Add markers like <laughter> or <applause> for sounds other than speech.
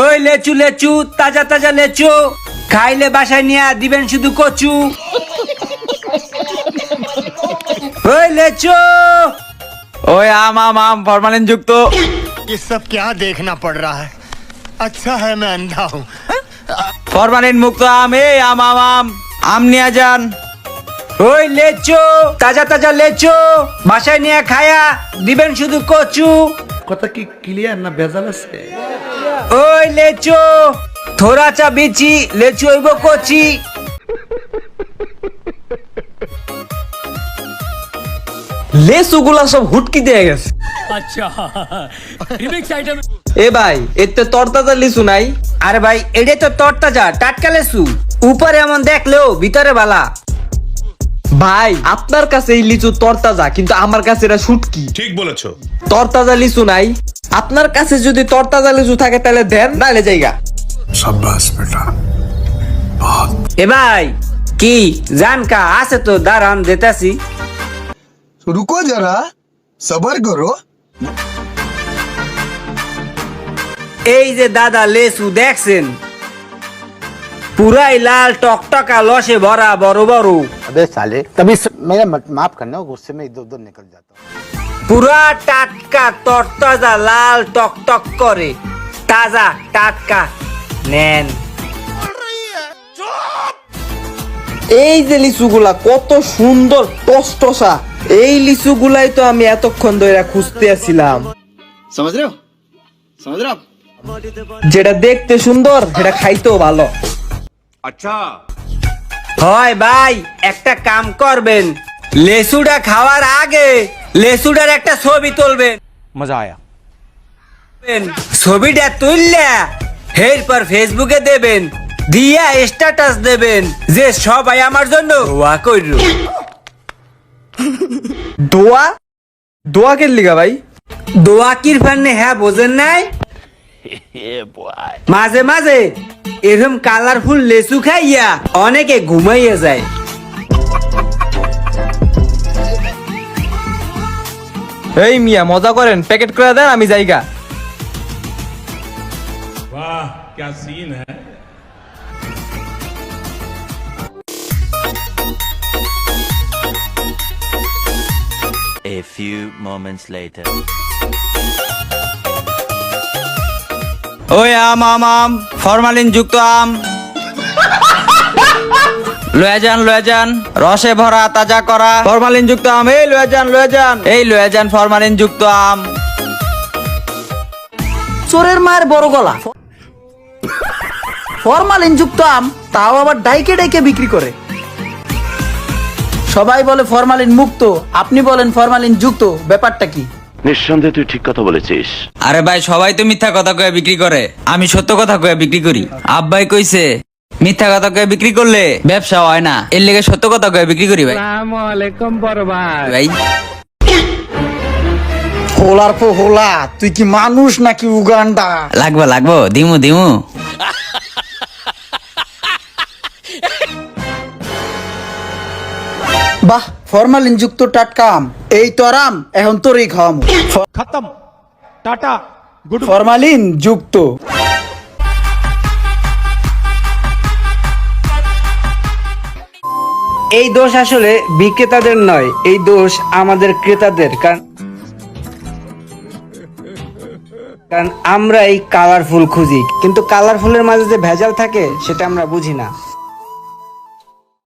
ওই লেচু লেচু তাজা তাজা লেচু খাইলে বাসায় নিয়ে দিবেন শুধু কচু ওই লেচু ওই আম আম আম ফরমালিন যুক্ত ये सब क्या देखना पड़ रहा है अच्छा है मैं अंधा हूँ ফরমালিন মুক্ত আম এই আম আম আম আম নিয়ে যান ওই লেচো তাজা তাজা লেচো বাসায় নিয়ে খায়া দিবেন শুধু কচু। কথা কি ক্লিয়ার না ভেজাল আছে? ওই লেচু থোড়া চা বিচি লেচু হইব কচি। লেসুগুলা সব হুটকি দিয়ে গেছে। এ ভাই এতে তরতাজা লিচু নাই। আরে ভাই এটাই তো তরতাজা টাটকা লেচু। উপরে এমন দেখলেও ভিতরে বালা। ভাই আপনার কাছে এই লিচু তরতাজা কিন্তু আমার কাছে এটা সুটকি ঠিক বলেছ। তরতাজা লিচু নাই। আপনার কাছে যদি তরতাজা লিচু থাকে তাহলে দেন নালে জায়গা। সাব্বাস বেটা। এ ভাই কি জানকা আছে তো দাঁড়ান দেতাছি। রুকো যারা সবার করো। এই যে দাদা লেসু দেখছেন? পুরাই লাল টকটকা লসে ভরা বড় বড় अबे साले तभी स- मेरा मत- माफ करना गुस्से में इधर उधर निकल जाता हूँ পুরা টাটকা তরতাজা লাল টকটক করে তাজা টাটকা নেন এই যে লিচুগুলা কত সুন্দর টসটসা এই লিচুগুলাই তো আমি এতক্ষণ ধরে খুঁজতে আছিলাম समझ रहे हो समझ रहे हो आप? যেটা দেখতে সুন্দর সেটা খাইতেও ভালো হয় ভাই একটা কাম করবেন। লেসুটা খাওয়ার আগে লেসুটার একটা ছবি তুলবেন। মজা আয়া। ছবিটা তুললে এরপর ফেসবুকে দেবেন দিয়া স্ট্যাটাস দেবেন যে সবাই আমার জন্য ওয়া করল। দোয়া? দোয়া কে লিগা ভাই? দোয়া কির ফান্নে হ্যাঁ বোঝেন নাই? <laughs> মাঝে মাঝে এরকম কালারফুল লেচু খাইয়া অনেকে ঘুমাইয়া যায় এই মিয়া মজা করেন প্যাকেট করে দেন আমি জায়গা वाह क्या सीन है A few moments later. ওই আম আম আম, ফরমালিন যুক্ত আম। লয়ে যান লয়ে যান, রসে ভরা, তাজা করা ফরমালিন যুক্ত আম। এই লয়ে যান লয়ে যান, এই লয়ে যান ফরমালিন যুক্ত আম। চোরের মায়ের বড় গলা। ফরমালিন যুক্ত আম, তাও আবার ডাইকে ডাইকে বিক্রি করে। সবাই বলে ফরমালিন মুক্ত, আপনি বলেন ফরমালিন যুক্ত, ব্যাপারটা কি? নিঃসন্দেহে তুই ঠিক কথা বলেছিস। আরে ভাই সবাই তো মিথ্যা কথা কয়ে বিক্রি করে। আমি সত্য কথা কয়ে বিক্রি করি। আব্বাই কইছে মিথ্যা কথা কয়ে বিক্রি করলে ব্যবসা হয় না। এর লেগে সত্য কথা কয়ে বিক্রি করি ভাই। ভাই। হোলার পো হোলা তুই কি মানুষ নাকি উগান্ডা? লাগবো লাগবো দিমু দিমু। বাহ ফরমালিন যুক্ত টাটকা আম। এই তোর আম এখন তোরই খাওয়াম। খতম। টাটা গুড ফরমালিন যুক্ত এই দোষ আসলে বিক্রেতাদের নয় এই দোষ আমাদের ক্রেতাদের কারণ কারণ আমরা এই কালারফুল খুঁজি। কিন্তু কালারফুলের মাঝে যে ভেজাল থাকে সেটা আমরা বুঝি না।